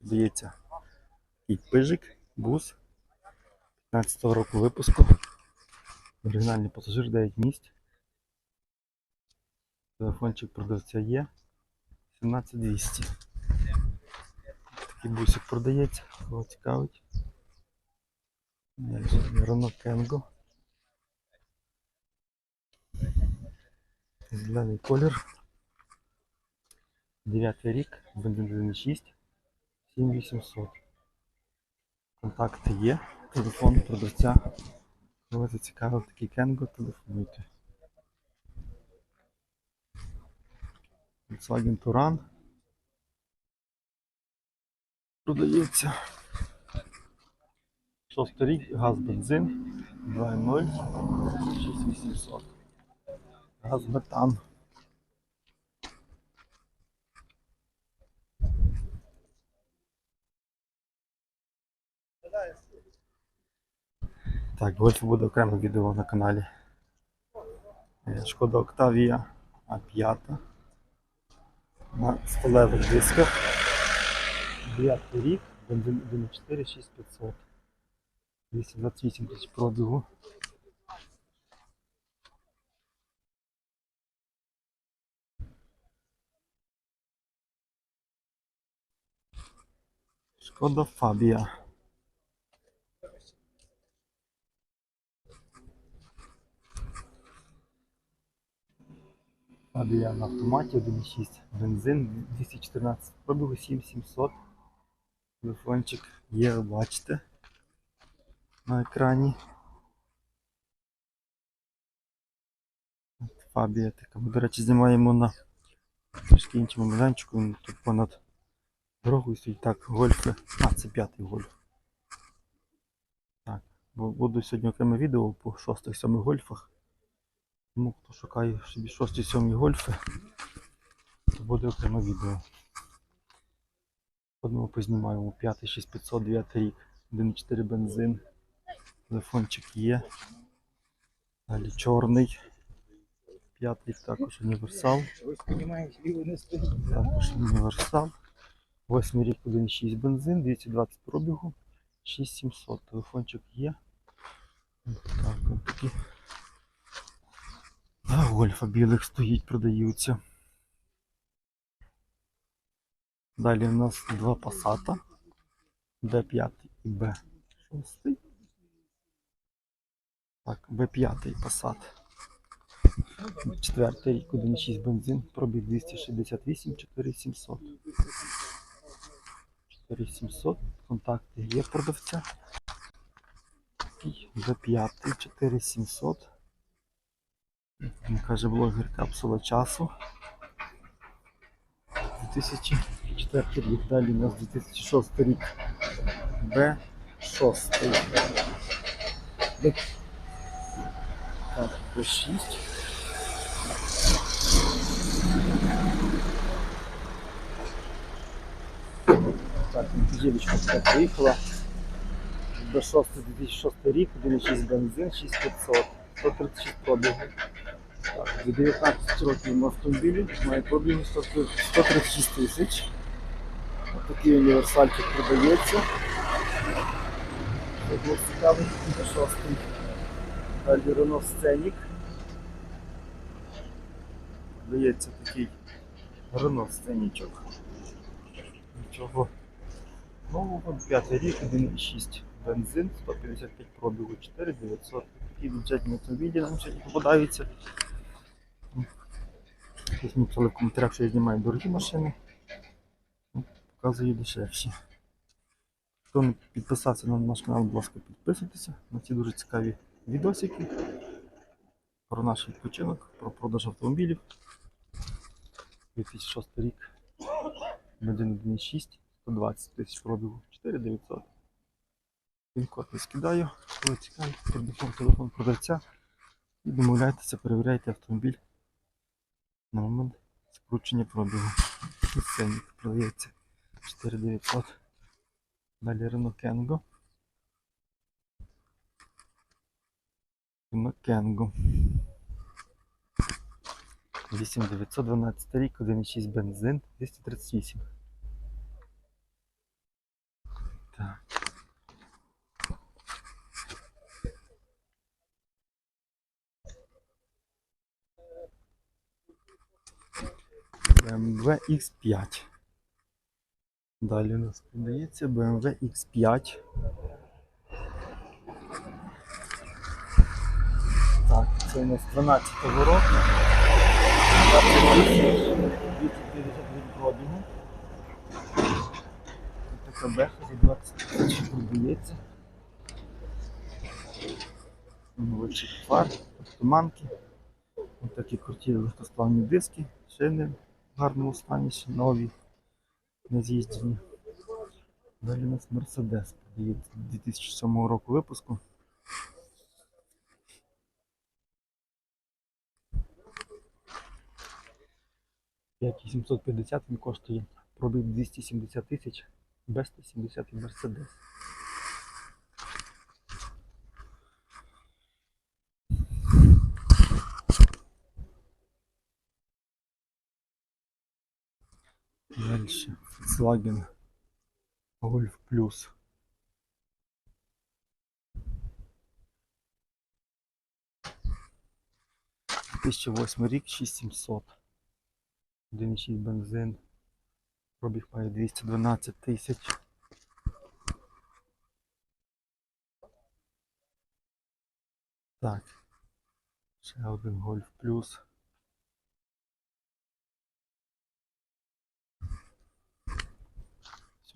Здається, такий пижик, бус 15-го року випуску. Оригінальний пасажир 9 місць. Телефончик продавця є. 17200. Такий бусик продається, кого цікавить. Рено Кенго. Зелений колір. 9 рік, бензин 1.6, 7800. Контакти є, телефон продавця. Коли зацікавив такий Кенго, телефонуйте. Volkswagen Touran. Продається. Шостий рік, газ бензин 2.0 6800. Газ метан. Так, гольфу буде окреме відео на каналі. Е, Шкода Octavia А5 на сталевих дисках. 9 рік, бензин 1.4 6500. 228 тисяч пробігу. Шкода Фабія. Фабія на автоматі 1.6. Бензин 214 пробігу 7700. Телефончик є, бачите на екрані. Фабія така. Ми, до речі, знімаємо на трошки іншому майданчику. Він тут понад дорогою стоїть. Так, гольфи. А, це п'ятий гольф. Так. бу- Буду сьогодні окреме відео по 6-7 гольфах. Тому хто шукає собі 6-7 гольфи, то буде окреме відео. Одного познімаємо 5 6500 9 рік. 1.4 бензин. Телефончик є. Далі чорний. П'ятий також універсал. Також універсал. Восьмий рік 1.6 бензин, 220 пробігу, 6700. Телефончик є. Так, от такі. Гольфа білих стоїть, продаються. Далі у нас два пасата. Б5 і Б6. Так, Б5 пасат. Четвертий рік 1.6 бензин, пробіг 268, 4700. 4700, контакти є продавця. І Б5, 4700. Він каже блогер капсула часу. 2004 рік, далі у нас 2006 рік. Б6. Б... Так, Б6. Так, неділечка така приїхала. До 6 2006 рік, 1,6 бензин, 6500, 136 пробігу. До 19 років на автомобілі має пробігу 136 тисяч. Такий універсальчик продається. Було цікавий 6 Далі Renault Scenic. Продається такий Renault Scenic. Нічого нового, 5 рік, 1,6 бензин, 155 пробігу, 4900. Такі бюджетні автомобілі нам сьогодні попадаються. Хтось мені писали в коментарях, що я знімаю дорогі машини. Ну, Показую дешевші. Хто не підписався на наш канал, будь ласка, підписуйтеся на ці дуже цікаві відосики про наш відпочинок, про продаж автомобілів. 2006 рік. Бензин 1,6, 120 тисяч пробігу, 4900. Він код не скидаю, коли цікавить, телефон, телефон продавця. І домовляйтеся, перевіряйте автомобіль момент скручення пробігу. І продається 4900. Далі ринок Кенго. Ринок Кенго. 8912 рік, 1,6 бензин, 238. BMW X5. Далі у нас продається BMW X5. Так, це у нас 12 року. 250 пробігу. Така беха за 20 тисяч продається. Молодший фар, туманки. Ось такі круті легкосплавні диски, шини в гарному стані, ще нові, не з'їздені. Далі у нас Mercedes продається 2007 року випуску. П'ять 750 він коштує пробіг 270 тисяч без 170 Mercedes. Дальше Volkswagen Golf Plus. Тисяча восьмий рік 6700. 1,6 бензин. Пробіг має 212 тисяч. Так. Ще один Golf Plus.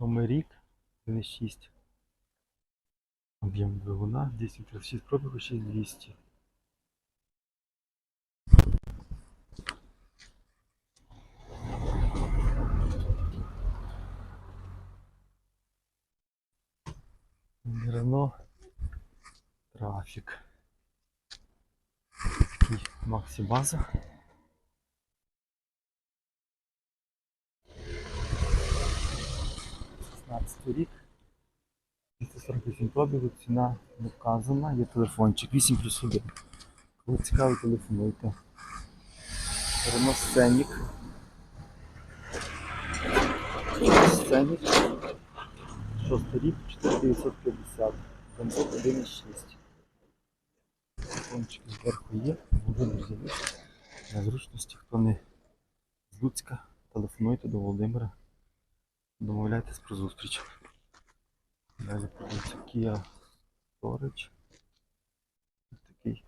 Сьомий рік, 1,6. Об'єм двигуна, 236 пробігу, 6200. Рено трафік. Максибаза. 2015 рік. 348 пробігу, ціна не вказана, є телефончик 8 плюс 1. Коли цікаво, телефонуйте. Рено Сценік. Сценік. 6 рік, 4950. Бензот 1,6. Телефончик зверху є, Володимир з'явився. На зручності, хто не з Луцька, телефонуйте до Володимира. Домовляйтесь про зустріч. Далі подивіться Kia Storage. Ось такий.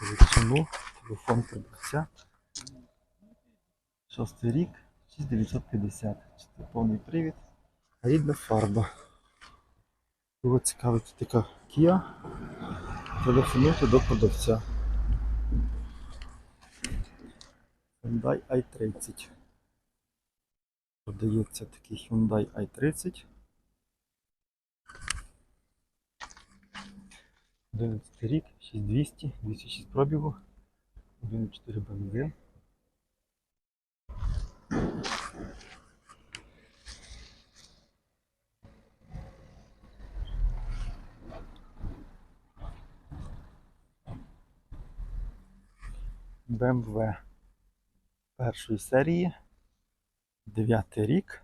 Величину, телефон продавця. Шостий рік, 6950. Чотири повний привід. Рідна фарба. Кого цікавить така Kia, телефонуйте до продавця. Hyundai i30. Продається такий Hyundai i30. 11 рік, 6200, 206 пробігу, 1,4 бензин. BMW першої серії. 9 рік.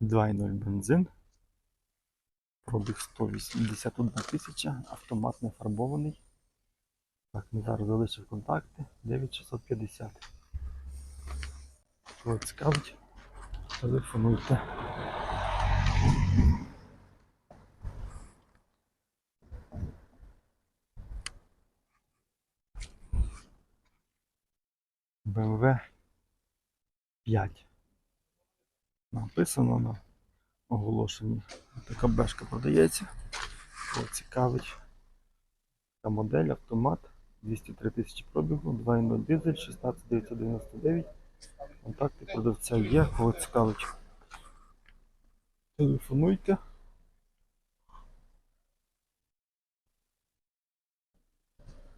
2,0 бензин. Пробіг 181 тисяча, автомат не фарбований. Так, ми зараз залишив контакти 9650. Кого цікавить, телефонуйте. BMW 5. Написано на оголошенні. Така бешка продається. Кого цікавить. Та модель, автомат, 203 тисячі пробігу, 2.0 дизель, 16999. Контакти продавця є, кого. Телефонуйте.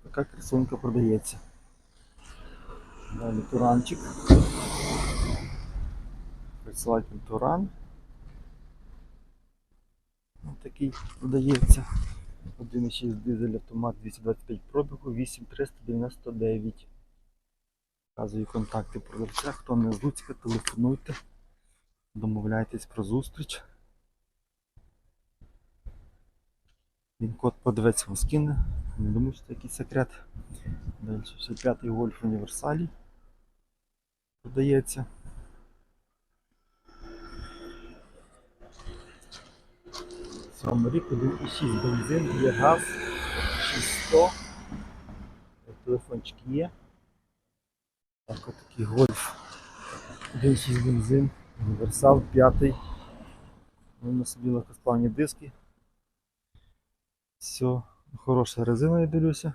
Така красунка продається. Далі туранчик. Volkswagen Туран. Ось такий продається. 1,6 дизель автомат 225 пробігу, 8399. Вказую контакти продавця. Хто не з Луцька, телефонуйте. Домовляйтесь про зустріч. Він код подивиться вам скине. Не думаю, що це якийсь секрет. Далі ще п'ятий гольф універсалі. Продається. Сьомий рік 1,6 бензин, є газ, 600. Телефончик є. Так, отакий гольф. 1,6 бензин, універсал, п'ятий. У нас собі легкосплавні диски. Все, хороша резина, я дивлюся.